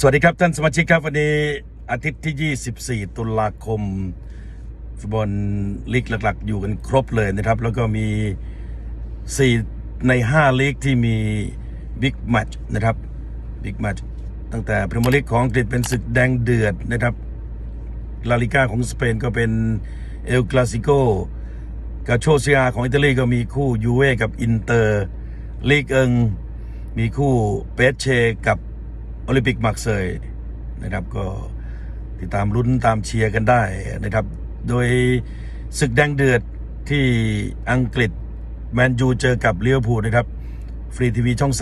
สวัสดีครับท่านสมาชิกครับ วันนี้อาทิตย์ที่ 24 ตุลาคมฟุตบอลลีกหลัก ๆ อยู่กันครบเลยนะครับ แล้วก็มี 4 ใน 5 ลีกที่มีบิ๊กแมตช์นะครับบิ๊กแมตช์ตั้งแต่พรีเมียร์ลีกของอังกฤษเป็นศึกแดงเดือดนะครับลาลิก้าของสเปนก็เป็นเอลคลาสิโกกาโชเซียของอิตาลีก็มีคู่ยูเว่กับอินเตอร์ลีกเอิงมีคู่เปเชกับ โอลิมปิกมาร์เซยนะครับ ก็ติดตามลุ้นตามเชียร์กันได้นะครับ โดยศึกแดงเดือดที่อังกฤษแมนยูเจอกับเลี้ยวพูนะครับ ฟรีทีวีช่อง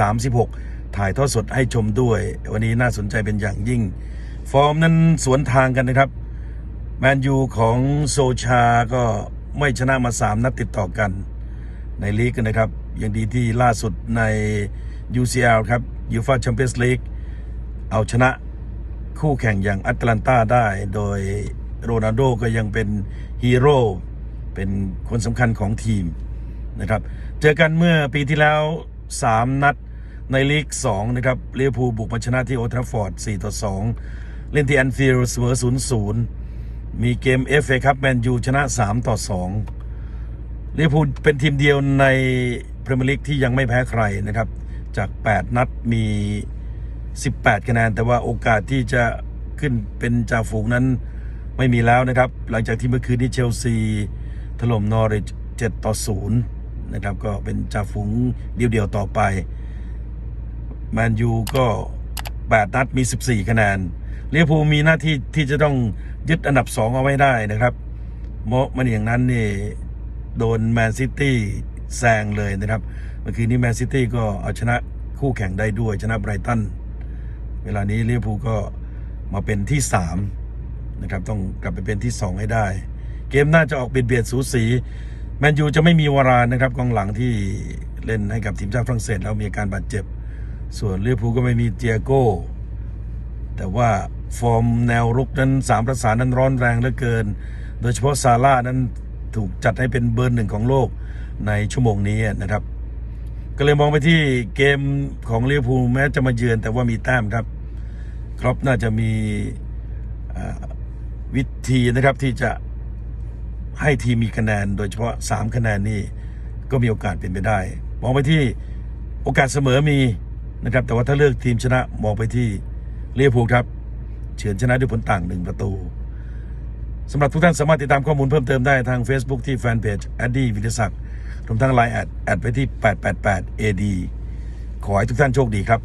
36 ถ่ายทอดสดให้ชมด้วย วันนี้น่าสนใจเป็นอย่างยิ่ง ฟอร์มนั้นสวนทางกันนะครับ แมนยูของโซชาก็ไม่ชนะมา 3 นัดติดต่อกัน ในลีกนะครับ ยังดีที่ล่าสุดใน UCL ครับยูฟาแชมเปี้ยนส์ลีก เอาชนะคู่แข่งอย่างแอตแลนตาได้ โดยโรนัลโดก็ยังเป็นฮีโร่เป็นคนสำคัญของทีมนะครับ เจอกันเมื่อปีที่แล้ว 3 นัดในลีก2นะครับเลียวภูบุกมาชนะที่โอทราฟอร์ด 4 ต่อ 2 เล่นที่แอนฟิลด์เสมอ0-0 มีเกม FA ครับแมนยูชนะ 3 ต่อ2ลิเวอร์พูเป็นทีมเดียวในพรีเมียร์ลีกที่ยังไม่แพ้ใครนะครับ จาก 8 นัดมี 18 คะแนน แต่ว่าโอกาสที่จะขึ้นเป็นจ่าฝูงนั้นไม่มีแล้วนะครับ หลังจากที่เมื่อคืนนี้เชลซี ถล่มนอริช7ต่อ0นะครับ ก็เป็นจ่าฝูงเดียวๆต่อไปแมนยูก็ 8 นัดมี 14 คะแนนเลียวภูมีหน้าที่ที่จะต้องยึดอันดับ 2 เอาไว้ได้นะครับเพราะมันอย่างนั้นนี่โดนแมนซิตี้แซงเลยนะครับ เมื่อคืนนี้แมนซิตี้ก็เอาชนะคู่แข่งได้ด้วยชนะไบรตัน เวลานี้เลียวภูลก็มาเป็นที่3นะครับต้องกลับไปเป็นที่ 2 ให้ได้ เกมน่าจะออกเบียดเบียดสูสีแมนยูจะไม่มีวารานนะครับกองหลังที่เล่นให้กับทีมชาติฝรั่งเศสแล้วมีอาการบาดเจ็บ ส่วนลิเวอร์พูลก็ไม่มีเตียโก้ แต่ว่าฟอร์มแนวรุกนั้นสามประสานนั้นร้อนแรงเหลือเกิน โดยเฉพาะซาร่านั้นถูกจัดให้เป็นเบอร์หนึ่งของโลกในชั่วโมงนี้นะครับ ก็เลยมองไปที่เกมของลิเวอร์พูลแม้จะมาเยือนแต่ว่ามีแต้มครับ ครอปน่าจะมีวิธีนะครับที่จะให้ทีมมีคะแนน โดยเฉพาะ 3 คะแนนนี่ก็มีโอกาสเป็นไปได้ มองไปที่โอกาสเสมอมีนะครับ แต่ว่าถ้าเลือกทีมชนะมองไปที่เวอร์พูครับ เฉือนชนะด้วยผลต่างหนึ่งประตูสำหรับทุกท่านสามารถติดตามข้อมูลเพิ่มเติมได้ทาง Facebook ที่แฟนเพจแอดดี้วิทยศักดิ์รวมทั้งไลน์แอดแอดไปที่ 888 AD ขอให้ทุกท่านโชคดีครับ